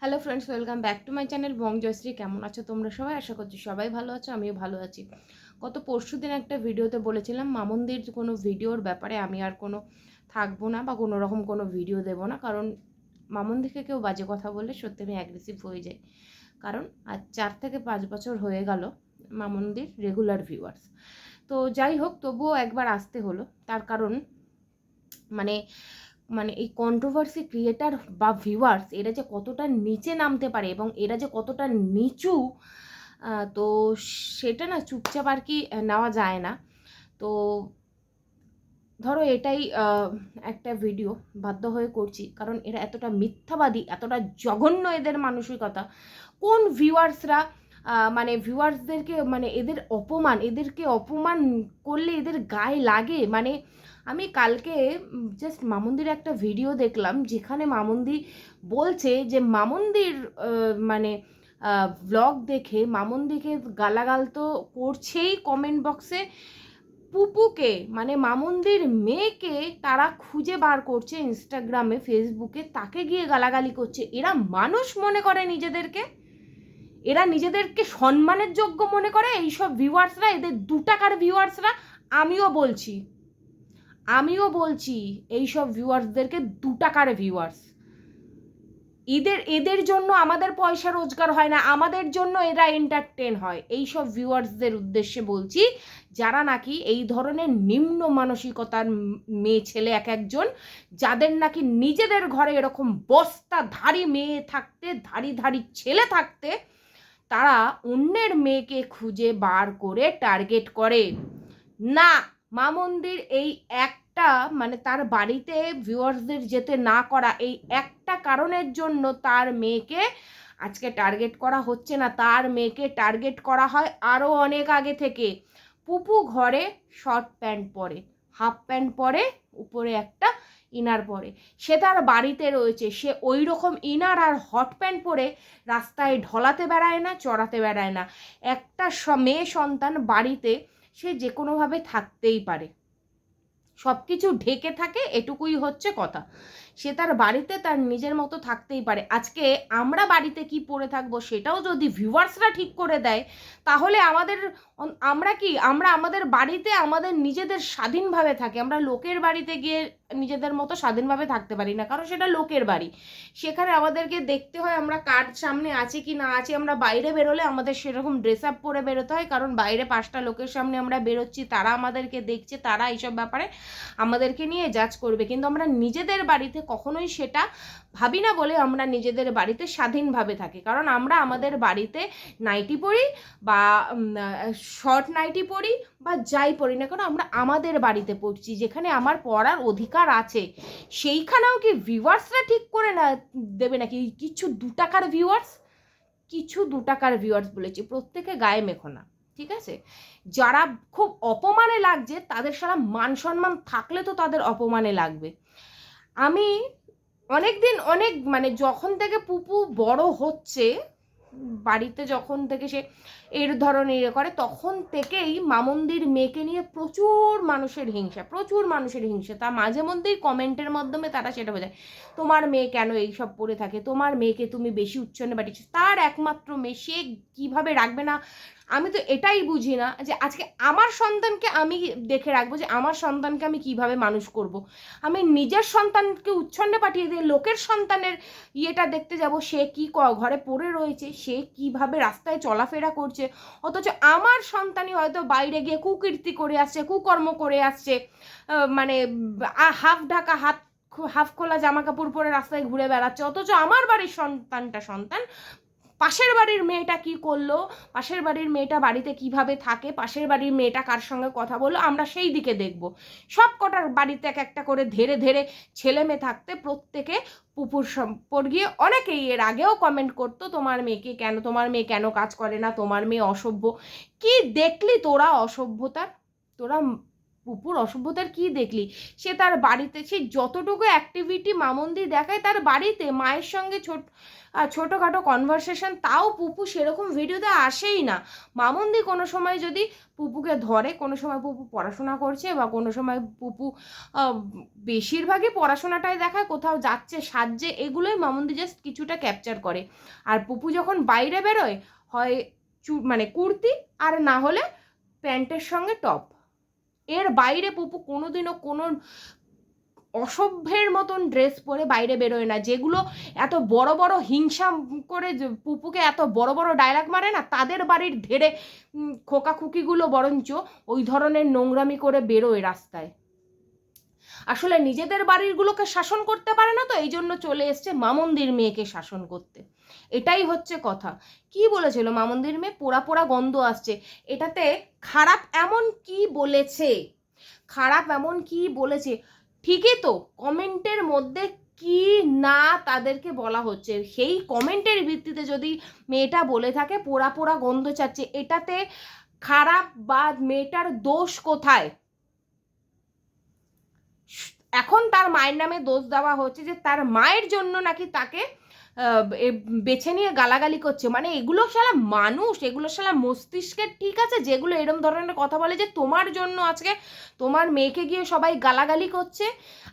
Hello friends welcome back to my channel Bong Joyshree কেমন আছো তোমরা সবাই? আশা করছি সবাই ভালো আছো, আমিও ভালো আছি। গত পরশু দিন একটা ভিডিওতে বলেছিলাম, মামনদের কোনো ভিডিওর ব্যাপারে আমি আর কোনো থাকব না বা কোনো রকম কোনো ভিডিও দেবো না, কারণ মামন দিকে কেউ বাজে কথা বললে সত্যি আমি অ্যাগ্রেসিভ হয়ে যাই। কারণ আজ চার থেকে পাঁচ বছর হয়ে গেল মামনদের রেগুলার ভিউয়ার্স তো যাই হোক, তবুও একবার আসতে হলো। তার কারণ মানে মানে এই কন্ট্রোভার্সি ক্রিয়েটার বা ভিউয়ার্স এরা যে কতটা নিচে নামতে পারে এবং এরা যে কতটা নিচু তো সেটা না চুপচাপ আর কি নেওয়া যায় না। তো ধরো এটাই একটা ভিডিও বাধ্য হয়ে করছি। কারণ এরা এতটা মিথ্যাবাদী, এতটা জঘন্য এদের মানসিকতা। কোন ভিউয়ার্সরা মানে ভিউয়ার্সদেরকে মানে এদের অপমান, এদেরকে অপমান করলে এদের গায়ে লাগে? মানে আমি কালকে জাস্ট মামুন্দির একটা ভিডিও দেখলাম, যেখানে মামুন্দি বলছে যে মামুন্দির মানে ব্লগ দেখে মামুন্দিকে গালাগাল তো করছেই কমেন্ট বক্সে পুপুকে মানে মামুন্দির মেয়েকে তারা খুঁজে বার করছে ইনস্টাগ্রামে ফেসবুকে তাকে গিয়ে গালাগালি করছে। এরা মানুষ মনে করে নিজেদেরকে? এরা নিজেদেরকে সম্মানের যোগ্য মনে করে? এইসব ভিউয়ার্সরা এদের দু টাকার ভিউয়ার্সরা আমিও বলছি। আমিও বলছি এইসব ভিউয়ার্সদেরকে দু টাকার ভিউয়ার্স এদের এদের জন্য আমাদের পয়সা রোজগার হয় না, আমাদের জন্য এরা এন্টারটেন হয়। এইসব ভিউয়ার্সদের উদ্দেশ্যে বলছি, যারা নাকি এই ধরনের নিম্ন মানসিকতার মেয়ে ছেলে এক একজন, যাদের নাকি নিজেদের ঘরে এরকম বস্তা ধারি মেয়ে থাকতে, ধারি ধারি ছেলে থাকতে, তারা অন্যের মেয়েকে খুঁজে বার করে টার্গেট করে। না মা মন্দির এই একটা মানে তার বাড়িতে ভিউয়ার্সদের যেতে না করা, এই একটা কারণের জন্য তার মেয়েকে আজকে টার্গেট করা হচ্ছে না। তার মেয়েকে টার্গেট করা হয় আরও অনেক আগে থেকে। পুপু ঘরে শর্ট প্যান্ট পরে হাফ প্যান্ট পরে, উপরে একটা ইনার পরে। সে তার বাড়িতে রয়েছে, সে ওই রকম ইনার আর হট প্যান্ট পরে রাস্তায় ঢলাতে বেড়ায় না, চড়াতে বেড়ায় না। একটা মেয়ে সন্তান বাড়িতে সে যে কোনোভাবে থাকতেই পারে। সব কিছু ঢেকে থাকে এটুকুই হচ্ছে কথা। সে তার বাড়িতে তার নিজের মতো থাকতেই পারে। আজকে আমরা বাড়িতে কি পরে থাকব সেটাও যদি ভিউয়ার্সরা ঠিক করে দেয়, তাহলে আমাদের আমরা কি? আমরা আমাদের বাড়িতে আমাদের নিজেদের স্বাধীনভাবে থাকি। আমরা লোকের বাড়িতে গিয়ে নিজেদের মতো স্বাধীনভাবে থাকতে পারি না, কারণ সেটা লোকের বাড়ি। সেখানে আমাদেরকে দেখতে হয় আমরা কার সামনে আছে কি না আছে। আমরা বাইরে বেরোলে আমাদের সেরকম ড্রেস আপ পরে বেরোতে হয়, কারণ বাইরে পাঁচটা লোকের সামনে আমরা বেরোচ্ছি, তারা আমাদেরকে দেখছে, তারা এইসব ব্যাপারে আমাদেরকে নিয়ে জাজ করবে। কিন্তু আমরা নিজেদের বাড়িতে কখনোই সেটা ভাবি না বলে আমরা নিজেদের বাড়িতে স্বাধীনভাবে থাকি। কারণ আমরা আমাদের বাড়িতে নাইটি পরি বা শর্ট নাইটি পরি বা যাই পরি না কারণ আমরা আমাদের বাড়িতে পড়ছি, যেখানে আমার পড়ার অধিকার আছে। সেইখানেও কি ভিউয়ার্সরা ঠিক করে না, দেবে নাকি? কিছু দু টাকার ভিউয়ার্স কিছু দু টাকার ভিউয়ার্স বলেছি, প্রত্যেকে গায়ে মেখো না, ঠিক আছে? যারা খুব অপমানে লাগছে, তাদের সারা মান সম্মান থাকলে তো তাদের অপমানে লাগবে। আমি অনেক দিন অনেক মানে যখন থেকে পুপু বড় হচ্ছে, বাড়িতে যখন থেকে সে এর ধরনের ইয়ে করে, তখন থেকেই মামন্দির মেয়েকে নিয়ে প্রচুর মানুষের হিংসা, প্রচুর মানুষের হিংসা। তা মাঝে মধ্যেই কমেন্টের মাধ্যমে তারা সেটা বোঝায়, তোমার মেয়ে কেন এইসব পড়ে থাকে? তোমার মেয়েকে তুমি বেশি উচ্চনে বাড়িয়েছো তার একমাত্র মেয়ে, সে কীভাবে রাখবে না? আমি তো এটাই বুঝি না যে আজকে আমার সন্তানকে আমি দেখে রাখব যে আমার সন্তানকে আমি কীভাবে মানুষ করব। আমি নিজের সন্তানকে উচ্ছন্নে পাঠিয়ে দিয়ে লোকের সন্তানের ইয়েটা দেখতে যাব, সে কি ক- ঘরে পড়ে রয়েছে, সে কীভাবে রাস্তায় চলাফেরা করছে, অথচ আমার সন্তানই হয়তো বাইরে গিয়ে কুকীর্তি করে আসছে, কুকর্ম করে আসছে মানে হাফ ঢাকা, হাত হাফ খোলা জামা কাপড় পরে রাস্তায় ঘুরে বেড়াচ্ছে, অথচ আমার বাড়ির সন্তানটা সন্তান পাশের বাড়ির মেয়েটা কি করল? পাশের বাড়ির মেয়েটা বাড়িতে কীভাবে থাকে? পাশের বাড়ির মেয়েটা কার সঙ্গে কথা বলল? আমরা সেই দিকে দেখব। সব কটার বাড়িতে এক একটা করে ধেরে ধেরে ছেলে মেয়ে থাকতে প্রত্যেকে পুপুর সম্পর্কে অনেকেই এর আগেও কমেন্ট করতো, তোমার মেয়েকে কেন? তোমার মেয়ে কেন কাজ করে না? তোমার মেয়ে অসভ্য। কি দেখলি তোরা অসভ্যতার? তোরা পুপুর অসভ্যতার কি দেখলি? সে তার বাড়িতে, সে যতটুকু অ্যাক্টিভিটি মামন্দি দেখায় তার বাড়িতে মায়ের সঙ্গে ছোট ছোটোখাটো কনভারসেশন তাও পুপু সেরকম ভিডিওতে আসেই না। মামন্দি কোনো সময় যদি পুপুকে ধরে, কোনো সময় পুপু পড়াশোনা করছে বা কোনো সময় পুপু বেশিরভাগই পড়াশোনাটাই দেখায়, কোথাও যাচ্ছে, সাজছে, এগুলোই মামন্দি জাস্ট কিছুটা ক্যাপচার করে। আর পুপু যখন বাইরে বেরোয়, হয় চু মানে কুর্তি আর না হলে প্যান্টের সঙ্গে টপ এর বাইরে পুপু কোনোদিনও কোনো অসভ্যের মতন ড্রেস পরে বাইরে বেরোয় না। যেগুলো এত বড় বড় হিংসা করে পুপুকে এত বড় বড় ডায়লগ মারে না তাদের বাড়ির উম, খোকাখুকিগুলো বরঞ্চ ওই ধরনের নোংরামি করে বেরোয় রাস্তায়। আসলে নিজেদের বাড়িরগুলোকে শাসন করতে পারে না তো এই জন্য চলে এসছে মামন্দির মেয়েকে শাসন করতে। এটাই হচ্ছে কথা। কি বলেছিল মামন্দির মেয়ে? পোড়া পোড়া গন্ধ আসছে। এটাতে খারাপ এমন কি বলেছে? খারাপ এমন কি বলেছে? ঠিকই তো, কমেন্টের মধ্যে কি না তাদেরকে বলা হচ্ছে? সেই কমেন্টের ভিত্তিতে যদি মেয়েটা বলে থাকে, পোড়া পোড়া গন্ধ চাচ্ছে, এটাতে খারাপ বা মেয়েটার দোষ কোথায়? এখন তার মায়ের নামে দোষ দেওয়া হচ্ছে যে তার মায়ের জন্য নাকি তাকে বেছে নিয়ে গালাগালি করছে। মানে এগুলো শালা মানুষ, এগুলো শালা মস্তিষ্কের ঠিক আছে, যেগুলো এরম ধরনের কথা বলে যে তোমার জন্য আজকে তোমার মেয়েকে গিয়ে সবাই গালাগালি করছে।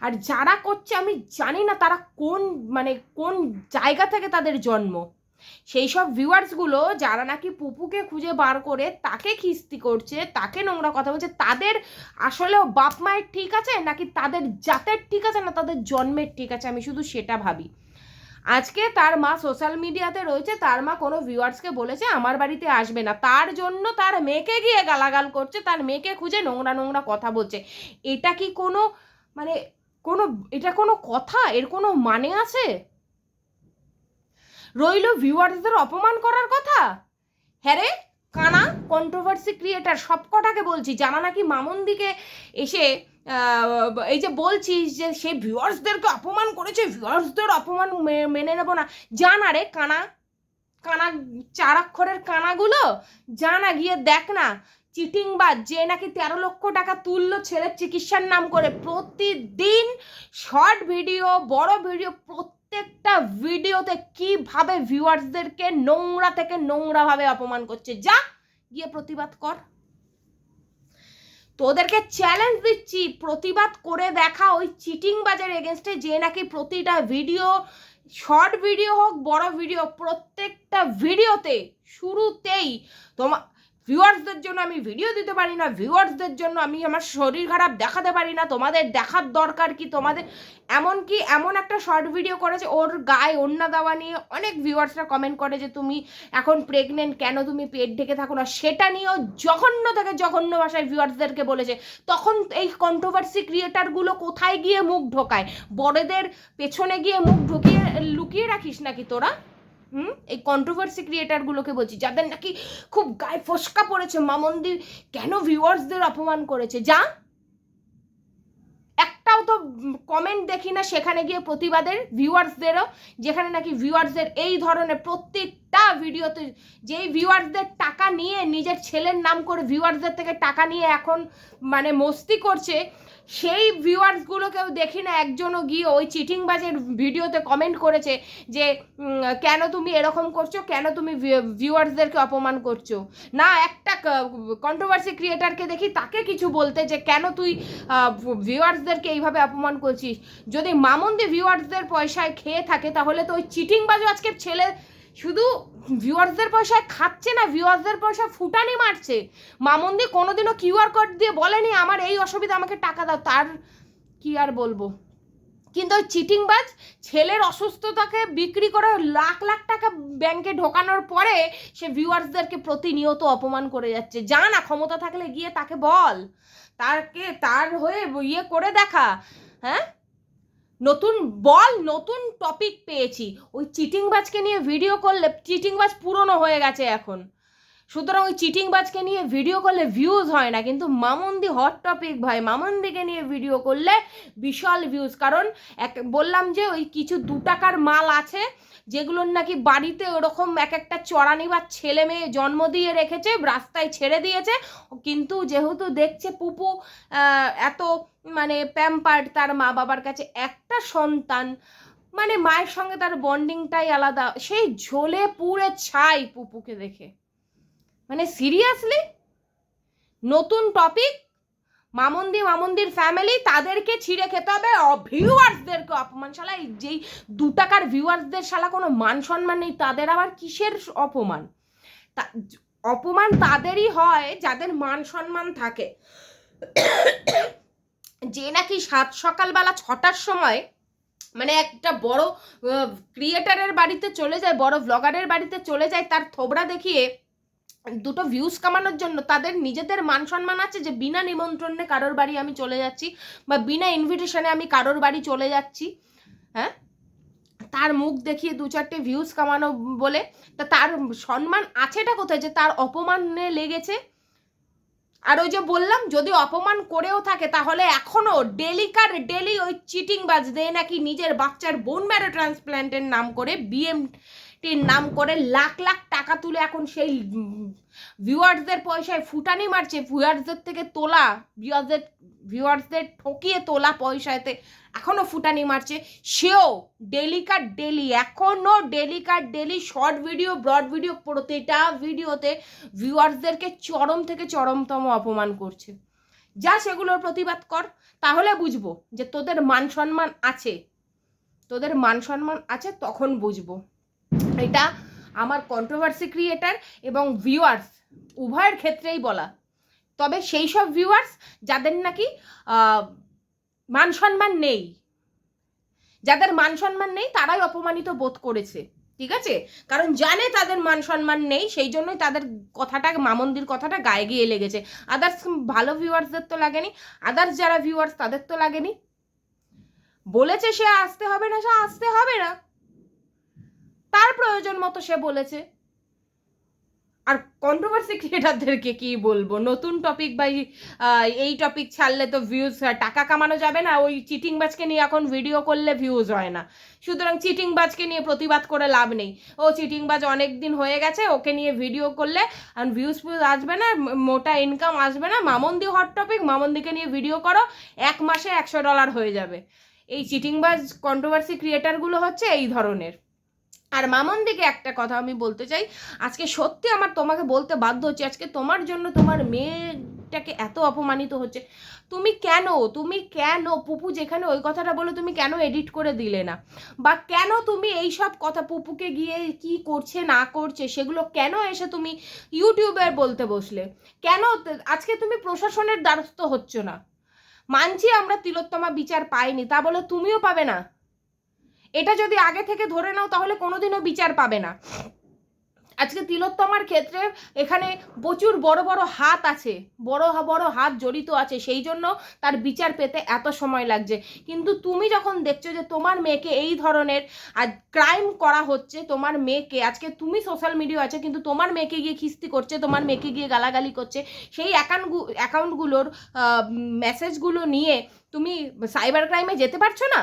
আর যারা করছে, আমি জানি না তারা কোন মানে কোন জায়গা থেকে তাদের জন্ম। সেই সব ভিউয়ার্সগুলো যারা নাকি পুপুকে খুঁজে বার করে তাকে খিস্তি করছে, তাকে নোংরা কথা বলছে, তাদের আসলেও বাপ মায়ের ঠিক আছে, নাকি তাদের জাতের ঠিক আছে, না তাদের জন্মের ঠিক আছে, আমি শুধু সেটা ভাবি। আজকে তার মা সোশ্যাল মিডিয়াতে রয়েছে, তার মা কোনো ভিউয়ার্সকে বলেছে আমার বাড়িতে আসবে না। তার জন্য তার মেয়েকে গিয়ে গালাগাল করছে, তার মেয়েকে খুঁজে নোংরা নোংরা কথা বলছে। এটা কি কোনো মানে কোনো, এটা কোনো কথা? এর কোনো মানে আছে? রইল ভিউয়ার্সদের অপমান করার কথা? হ্যাঁ রে, কানা কন্ট্রোভার্সি ক্রিয়েটার সবকটাকে বলছি। জানা নাকি মামন্দিকে এসে এই যে বলছিস যে সে ভিউয়ার্সদেরকে অপমান করেছে ভিউয়ার্সদের অপমান মেনে নেব না। জানা রে কানা কানা চার অক্ষরের কানাগুলো জানা গিয়ে দেখ না চিটিং বা যে নাকি তেরো লক্ষ টাকা তুললো ছেলের চিকিৎসার নাম করে। প্রতিদিন শর্ট ভিডিও, বড় ভিডিও, প্রত্যেকটা ভিডিওতে কীভাবে ভিউয়ার্সদেরকে নোংরা থেকে নোংরাভাবে অপমান করছে, যা গিয়ে প্রতিবাদ কর। তোদেরকে চ্যালেঞ্জ দিচ্ছি, প্রতিবাদ করে দেখা ওই চিটিং বাজার এগেনস্টে যে নাকি প্রতিটা ভিডিও শর্ট ভিডিও হোক, বড় ভিডিও প্রত্যেকটা ভিডিওতে শুরুতেই তোমার ভিউয়ার্সদের জন্য আমি ভিডিও দিতে পারি না ভিউয়ার্সদের জন্য আমি আমার শরীর খারাপ দেখাতে পারি না, তোমাদের দেখার দরকার কি, তোমাদের এমন কি এমন একটা শর্ট ভিডিও করেছে, ওর গায়ে ওন্না দেওয়া নিয়ে অনেক ভিউয়ার্সরা কমেন্ট করে যে তুমি এখন প্রেগনেন্ট কেন তুমি পেট ঢেকে থাকো না? সেটা নিয়েও জঘন্য থেকে জঘন্য ভাষায় ভিউয়ার্সদেরকে বলেছে। তখন এই কন্ট্রোভার্সি ক্রিয়েটারগুলো কোথায় গিয়ে মুখ ঢোকায়? বড়দের পেছনে গিয়ে মুখ ঢুকিয়ে লুকিয়ে রাখিস নাকি তোরা? হুম? এই কন্ট্রোভার্সি ক্রিয়েটারগুলোকে বলছি, যাদের নাকি খুব গায়ে ফসকা পড়েছে মামন্দির কেন ভিউয়ার্সদের অপমান করেছে? যা। একটাও তো কমেন্ট দেখি না সেখানে গিয়ে প্রতিবাদের ভিউয়ার্সদেরও যেখানে নাকি ভিউয়ার্সদের এই ধরনের প্রত্যেকটা ভিডিওতে যেই ভিউয়ার্সদের টাকা নিয়ে নিজের ছেলের নাম করে ভিউয়ার্সদের থেকে টাকা নিয়ে এখন মানে মস্তি করছে সেই ভিউয়ার্সগুলোকেও দেখি না, একজনও গিয়ে ওই চিটিংবাজের ভিডিওতে কমেন্ট করেছে যে কেন তুমি এরকম করছ? কেন তুমি ভিউয়ার্সদেরকে অপমান করছ? না, একটা কন্ট্রোভার্সি ক্রিয়েটারকে দেখি, তাকে কিছু বলতে যে, কেন তুই ভিউয়ার্সদেরকে এইভাবে অপমান করছিস? যদি মামন্দি ভিউয়ার্সদের পয়সায় খেয়ে থাকে, তাহলে তো ওই চিটিংবাজও আজকে ছেলে শুধু ভিউয়ার্সদের পয়সায় খাচ্ছে না ভিউয়ার্সদের পয়সা ফুটানি মারছে। মামন্দি কোনোদিনও কিউআর কোড দিয়ে বলেনি, আমার এই অসুবিধা, আমাকে টাকা দাও। তার কি আর বলব? কিন্তু ওই চিটিংবাজ ছেলের অসুস্থতাকে বিক্রি করে লাখ লাখ টাকা ব্যাংকে ঢোকানোর পরে সে ভিউয়ার্সদেরকে প্রতিনিয়ত অপমান করে যাচ্ছে। যা না, ক্ষমতা থাকলে গিয়ে তাকে বল। তারকে, তার হয়ে ইয়ে করে দেখা হ্যাঁ? নতুন বল, নতুন টপিক পেয়েছি। ওই চিটিংবাজকে নিয়ে ভিডিও করলে চিটিংবাজ পুরনো হয়ে গেছে এখন। সুতরাং ওই চিটিংবাজকে নিয়ে ভিডিও করলে ভিউজ হয় না, কিন্তু মামুন্দি হট টপিক ভাই, মামুন্দিকে নিয়ে ভিডিও করলে বিশাল ভিউজ কারণ এক, বললাম যে ওই কিছু দু টাকার মাল আছে, যেগুলোর নাকি বাড়িতে ওরকম এক একটা চড়ানি বা ছেলে মেয়ে জন্ম দিয়ে রেখেছে, রাস্তায় ছেড়ে দিয়েছে। কিন্তু যেহেতু দেখছে পুপু এত মানে প্যাম্পার্ড তার মা বাবার কাছে একটা সন্তান মানে মায়ের সঙ্গে তার বন্ডিংটাই আলাদা, সেই ঝোলে পুড়ে ছাই পুপুকে দেখে। মানে সিরিয়াসলি? নতুন টপিক? মামন্দি, মামন্দির ফ্যামিলি তাদেরকে ছিঁড়ে খেতে হবে ভিউয়ার্সদেরকে অপমান শালা, এই যেই দু টাকার ভিউয়ার্সদের শালা কোনো মান সম্মান নেই, তাদের আবার কিসের অপমান? তা, অপমান তাদেরই হয় যাদের মান সম্মান থাকে। যে নাকি সাত সকালবেলা ছটার সময় মানে একটা বড় ক্রিয়েটারের বাড়িতে চলে যায়, বড় ব্লগারের বাড়িতে চলে যায়, তার থোবড়া দেখিয়ে দুটো ভিউজ কামানোর জন্য তাদের নিজেদের মান সম্মান আছে যে বিনা নিমন্ত্রণে কারোর বাড়ি আমি চলে যাচ্ছি বা বিনা ইনভিটেশনে আমি কারোর বাড়ি চলে যাচ্ছি হ্যাঁ? তার মুখ দেখিয়ে দু চারটে ভিউজ কামানো বলে, তা তার সম্মান আছেটা কোথায় যে তার অপমানে লেগেছে? আর ওই যে বললাম, যদি অপমান করেও থাকে, তাহলে এখনও ডেলিকার ডেলি ওই চিটিং বাজ দেয় নাকি নিজের বাচ্চার বোন ম্যারো ট্রান্সপ্ল্যান্টের নাম করে বিএমটির নাম করে লাখ লাখ টাকা তুলে এখন সেই ভিউয়ার্সদের পয়সায় ফুটানি মারছে। ভিউয়ার্সদের থেকে তোলা, ভিউয়ার্সদের ভিউয়ার্সদের ঠকিয়ে তোলা পয়সাতে এখনও ফুটানি মারছে। সেও ডেলিকার ডেলি এখনও ডেলিকার daily short video, broad video, প্রতিটা ভিডিওতে ভিউয়ার্সদেরকে চরম থেকে চরমতম অপমান করছে। যা সেগুলোর প্রতিবাদ কর, তাহলে বুঝব যে তোদের মান সম্মান আছে। তোদের মান সম্মান আছে, তখন বুঝব। এটা আমার কন্ট্রোভার্সি ক্রিয়েটার এবং ভিউয়ার্স উভয়ের ক্ষেত্রেই বলা। তবে সেই সব ভিউয়ার্স যাদের নাকি মান সম্মান নেই, যাদের মান সম্মান নেই তারাই অপমানিত বোধ করেছে, ঠিক আছে? কারণ জানে তাদের মান সম্মান নেই, সেই জন্যই তাদের কথাটা, মামন্দির কথাটা গায়ে গিয়ে লেগেছে। আদার্স ভালো ভিউয়ার্সদের তো লাগেনি আদার্স যারা ভিউয়ার্স তাদের তো লাগেনি। বলেছে সে আসতে হবে না, সে আসতে হবে না। তার প্রয়োজন মতো সে বলেছে। আর কন্ট্রোভার্সি ক্রিয়েটারদেরকে কি বলব? নতুন টপিক বা এই- টপিক ছাড়লে তো ভিউজ টাকা কামানো যাবে না। ওই চিটিং বাজকে নিয়ে এখন ভিডিও করলে ভিউজ হয় না। সুতরাং চিটিং বাজকে নিয়ে প্রতিবাদ করে লাভ নেই। ও চিটিং বাজ অনেক দিন হয়ে গেছে, ওকে নিয়ে ভিডিও করলে ভিউজ ফিউজ আসবে না মোটা ইনকাম আসবে না। মামন্দি হট টপিক মামন্দিকে নিয়ে ভিডিও করো, এক মাসে একশো ডলার হয়ে যাবে। এই চিটিংবাজ কন্ট্রোভার্সি ক্রিয়েটারগুলো হচ্ছে এই ধরনের। আর মামন দিকে একটা কথা আমি বলতে চাই। আজকে সত্যি আমার তোমাকে বলতে বাধ্য হচ্ছে, আজকে তোমার জন্য তোমার মেয়েটাকে এত অপমানিত হচ্ছে। তুমি কেন তুমি কেন, পুপু যেখানে ওই কথাটা বলে তুমি কেন এডিট করে দিলে না? বা কেন তুমি এই সব কথা পুপুকে গিয়ে কি করছে, না করছে, সেগুলো কেন এসে তুমি ইউটিউবে বলতে বসলে? কেন আজকে তুমি প্রশাসনের দ্বারস্থ হচ্ছ না? মানছি আমরা তিলোত্তমা বিচার পাইনি, তা বলে তুমিও পাবে না? এটা যদি আগে থেকে ধরে নাও, তাহলে কোনোদিনও বিচার পাবে না। আজকে তিলোত্তমার ক্ষেত্রে এখানে প্রচুর বড় বড় হাত আছে, বড় বড় হাত জড়িত আছে, সেই জন্য তার বিচার পেতে এত সময় লাগছে। কিন্তু তুমি যখন দেখছ যে তোমার মেয়েকে এই ধরনের ক্রাইম করা হচ্ছে, তোমার মেয়েকে, আজকে তুমি সোশ্যাল মিডিয়া আছে, কিন্তু তোমার মেয়েকে গিয়ে খিস্তি করছে, তোমার মেয়েকে গিয়ে গালাগালি করছে, সেই অ্যাকাউন্ট অ্যাকাউন্টগুলোর মেসেজগুলো নিয়ে তুমি সাইবার ক্রাইমে যেতে পারছ না?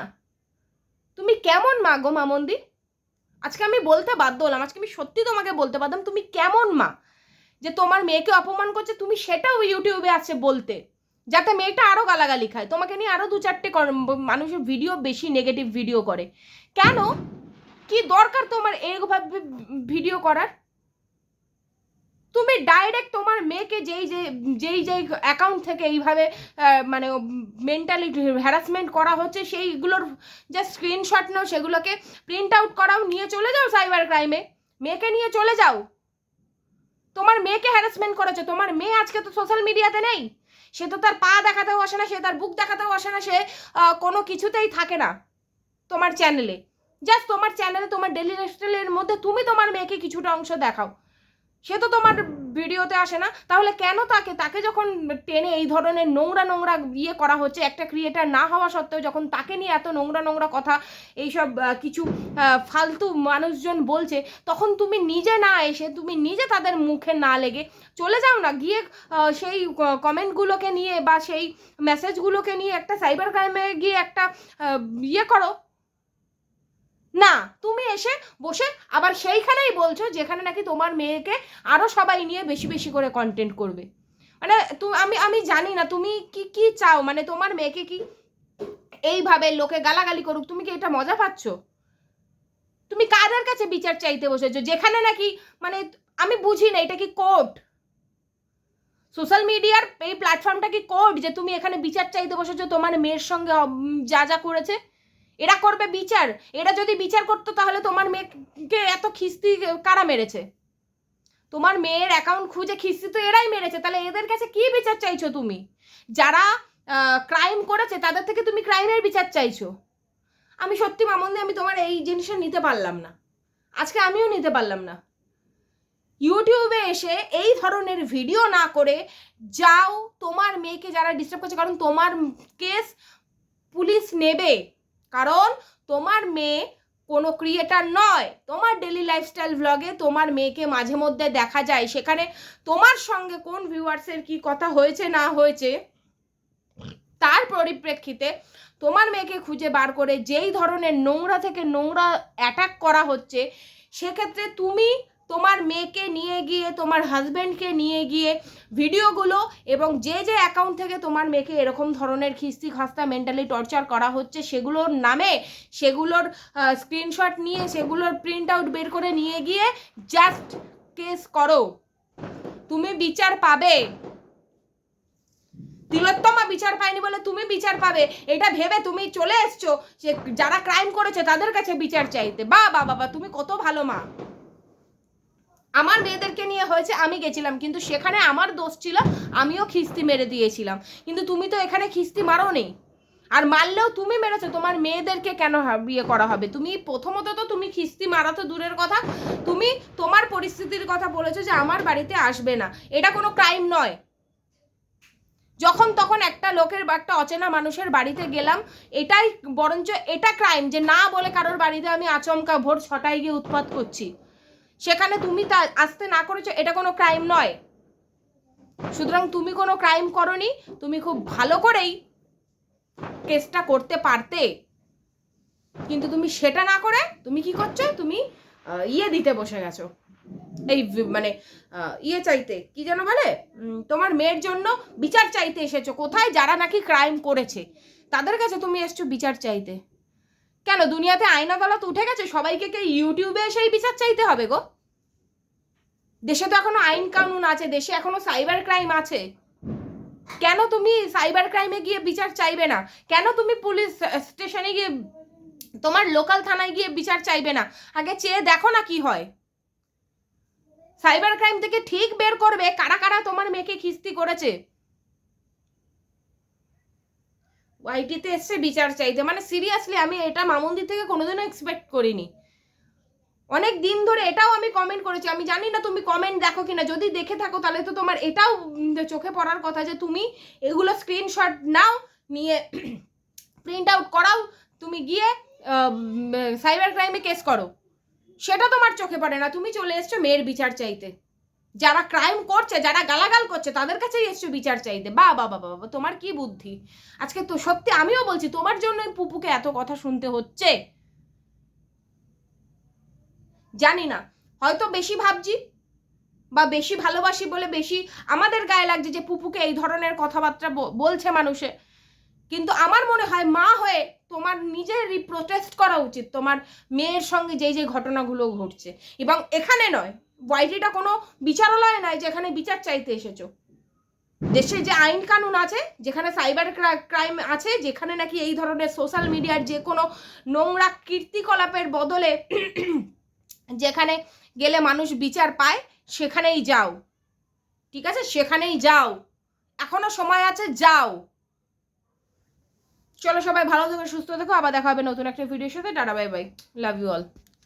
তুমি কেমন মা গো মামন্দি? আজকে আমি বলতে বাধ্য হলাম, আজকে আমি সত্যি তোমাকে বলতে পারতাম তুমি কেমন মা? যে তোমার মেয়েকে অপমান করছে, তুমি সেটাও ইউটিউবে আছে বলতে। যাতে মেয়েটা আরও গালাগালি খায়। তোমাকে নিয়ে আরও দু চারটে মানুষের ভিডিও বেশি নেগেটিভ ভিডিও করে। কেন? কি দরকার তোমার এইভাবে ভিডিও করার? তুমি ডাইরেক্ট তোমার মেয়েকে যেই যে, যেই যেই অ্যাকাউন্ট থেকে এইভাবে মানে মেন্টালি হ্যারাসমেন্ট করা হচ্ছে, সেইগুলোর জাস্ট স্ক্রিনশট নাও, সেগুলোকে প্রিন্ট আউট করাও, নিয়ে চলে যাও সাইবার ক্রাইমে মেয়েকে নিয়ে চলে যাও। তোমার মেয়েকে হ্যারাসমেন্ট করেছে। তোমার মেয়ে আজকে তো সোশ্যাল মিডিয়াতে নেই। সে তো তার পা দেখাতেও আসে না, সে তার বুক দেখাতেও আসে না, সে কোনো কিছুতেই থাকে না তোমার চ্যানেলে জাস্ট তোমার চ্যানেলে তোমার ডেলি লাইফস্টাইলের মধ্যে তুমি তোমার মেয়েকে কিছুটা অংশ দেখাও। সে তো তোমার ভিডিওতে আসে না। তাহলে কেন তাকে? তাকে যখন টেনে এই ধরনের নোংরা নোংরা ইয়ে করা হচ্ছে, একটা ক্রিয়েটার না হওয়া সত্ত্বেও যখন তাকে নিয়ে এত নোংরা নোংরা কথা, এইসব কিছু ফালতু মানুষজন বলছে, তখন তুমি নিজে না এসে, তুমি নিজে তাদের মুখে না লেগে চলে যাও না। গিয়ে সেই কমেন্টগুলোকে নিয়ে বা সেই মেসেজগুলোকে নিয়ে একটা সাইবার ক্রাইমে গিয়ে একটা ইয়ে করো। না, তুমি এসে বসে আবার সেইখানেই বলছো যেখানে নাকি তোমার মেয়েকে আরও সবাই নিয়ে বেশি বেশি করে কন্টেন্ট করবে। মানে আমি আমি জানি না, তুমি কি কি চাও? মানে তোমার মেয়েকে কি এইভাবে লোকে গালাগালি করুক, তুমি কি এটা মজা পাচ্ছ? তুমি কাদের কাছে বিচার চাইতে বসেছো? যেখানে নাকি মানে আমি বুঝি না, এটা কি কোর্ট সোশ্যাল মিডিয়ার এই প্ল্যাটফর্মটা কি কোর্ট যে তুমি এখানে বিচার চাইতে বসেছো, তোমার মেয়ের সঙ্গে যা যা করেছে? এরা করবে বিচার। এরা যদি বিচার করতো তাহলে তোমার মেয়েকে এত খিস্তি কারা মেরেছে? তোমার মেয়ের অ্যাকাউন্ট খুঁজে খিস্তি তো এরাই মেরেছে। তাহলে এদের কাছে কি বিচার চাইছো তুমি? যারা ক্রাইম করেছে তাদের থেকে তুমি ক্রাইমের বিচার চাইছো। আমি সত্যি মামন্দি আমি তোমার এই জিনিসটা নিতে পারলাম না। আজকে আমিও নিতে পারলাম না। ইউটিউবে এসে এই ধরনের ভিডিও না করে যাও, তোমার মেয়েকে যারা ডিস্টার্ব করছে, কারণ তোমার কেস পুলিশ নেবে। কারণ তোমার মেয়ে কোনো ক্রিয়েটার নয়। তোমার ডেলি লাইফস্টাইল ব্লগে তোমার মেয়েকে মাঝে মধ্যে দেখা যায়। সেখানে তোমার সঙ্গে কোন ভিউয়ার্সের কি কথা হয়েছে, না হয়েছে, তার পরিপ্রেক্ষিতে তোমার মেয়েকে খুঁজে বার করে যেই ধরনের নোংরা থেকে নোংরা অ্যাটাক করা হচ্ছে, সেক্ষেত্রে তুমি তোমার মেয়েকে নিয়ে গিয়ে, তোমার হাজব্যান্ডকে নিয়ে গিয়ে ভিডিওগুলো এবং যে যে অ্যাকাউন্ট থেকে তোমার মেয়েকে এরকম ধরনের খিস্তি খাস্তা মেন্টালি টর্চার করা হচ্ছে, সেগুলোর নামে সেগুলোর স্ক্রিনশট নিয়ে, সেগুলোর প্রিন্ট আউট বের করে নিয়ে গিয়ে জাস্ট কেস করো। তুমি বিচার পাবে। তিলোত্তমা বিচার পায়নি বলে তুমি বিচার পাবে। এটা ভেবে তুমি চলে এসছো যে যারা ক্রাইম করেছে তাদের কাছে বিচার চাইতে। বা বাবা তুমি কত ভালো মা। আমার মেয়েদেরকে নিয়ে হয়েছে আমি গেছিলাম, কিন্তু সেখানে আমার দোষ ছিল, আমিও খিস্তি মেরে দিয়েছিলাম। কিন্তু তুমি তো এখানে খিস্তি মারো নেই আর মারলেও তুমি মেরেছো, তোমার মেয়েদেরকে কেন বিয়ে করা হবে? তুমি প্রথমত তো তুমি খিস্তি মারা তো দূরের কথা। তুমি তোমার পরিস্থিতির কথা বলেছ যে আমার বাড়িতে আসবে না। এটা কোনো ক্রাইম নয়। যখন তখন একটা লোকের বা একটা অচেনা মানুষের বাড়িতে গেলাম, এটাই বরঞ্চ এটা ক্রাইম যে না বলে কারোর বাড়িতে আমি আচমকা ভোর ছটায় গিয়ে উৎপাত করছি। সেখানে তুমি তা আসতে না করেছ, এটা কোনো ক্রাইম নয়। সুতরাং তুমি কোনো ক্রাইম করনি, তুমি খুব ভালো করেই কেসটা করতে পারতে। কিন্তু তুমি সেটা না করে, তুমি কি করছ? তুমি ইয়ে দিতে বসে গেছো। এই মানে ইয়ে চাইতে, কি যেন বলে? তোমার মেয়ের জন্য বিচার চাইতে এসেছ। কোথায়? যারা নাকি ক্রাইম করেছে। তাদের কাছে তুমি এসছো বিচার চাইতে। কেন দুনিয়াতে আইন আদালত উঠে গেছে? সবাইকে কে ইউটিউবে এসেই বিচার চাইতে হবে গো? দেশে তো এখনও আইন কানুন আছে, দেশে এখনও সাইবার ক্রাইম আছে। কেন তুমি সাইবার ক্রাইমে গিয়ে বিচার চাইবে না? কেন তুমি পুলিশ স্টেশনে গিয়ে, তোমার লোকাল থানায় গিয়ে বিচার চাইবে না? আগে চেয়ে দেখো না কি হয়। সাইবার ক্রাইম থেকে ঠিক বের করবে কারা কারা তোমার মেয়েকে খিস্তি করেছে। ওয়াইটিতে এসছে বিচার চাইতে। মানে সিরিয়াসলি আমি এটা মামুন্দি থেকে কোনোদিনও এক্সপেক্ট করিনি। অনেক দিন ধরে এটাও আমি কমেন্ট করেছি। আমি জানি না তুমি কমেন্ট দেখো কিনা। যদি দেখে থাকো, তাহলে তো তোমার এটাও চোখে পড়ার কথা যে তুমি এগুলো স্ক্রিনশট নাও, নিয়ে প্রিন্ট আউট করাও, তুমি গিয়ে সাইবার ক্রাইমে কেস করো। সেটা তোমার চোখে পড়ে না। তুমি চলে এসছো মেয়ের বিচার চাইতে। যারা ক্রাইম করছে, যারা গালাগাল করছে, তাদের কাছেই এসছো বিচার চাইতে। বা বাবা বাবা তোমার কি বুদ্ধি? আজকে তো সত্যি আমিও বলছি, তোমার জন্যই পুপুকে এত কথা শুনতে হচ্ছে। জানি না, হয়তো বেশি ভাবছি বা বেশি ভালোবাসি বলে বেশি আমাদের গায়ে লাগছে যে পুপুকে এই ধরনের কথাবার্তা বলছে মানুষে। কিন্তু আমার মনে হয় মা হয়ে তোমার নিজেরই প্রোটেস্ট করা উচিত, তোমার মেয়ের সঙ্গে যেই যে ঘটনাগুলো ঘটছে। এবং এখানে নয় ওয়াইটিটা কোনো বিচারালয় নয় যেখানে বিচার চাইতে এসেছ। দেশে যে আইন কানুন আছে, যেখানে সাইবার ক্রাইম আছে, যেখানে নাকি এই ধরনের সোশ্যাল মিডিয়ার যে কোনো নোংরা কীর্তিকলাপের বদলে যেখানে গেলে মানুষ বিচার পায়, সেখানেই যাও। ঠিক আছে? সেখানেই যাও। এখনও সময় আছে, যাও। চলো সবাই ভালো থেকো, সুস্থ থেকো। আবার দেখা হবে নতুন একটা ভিডিওর সাথে। Tata bye bye love you all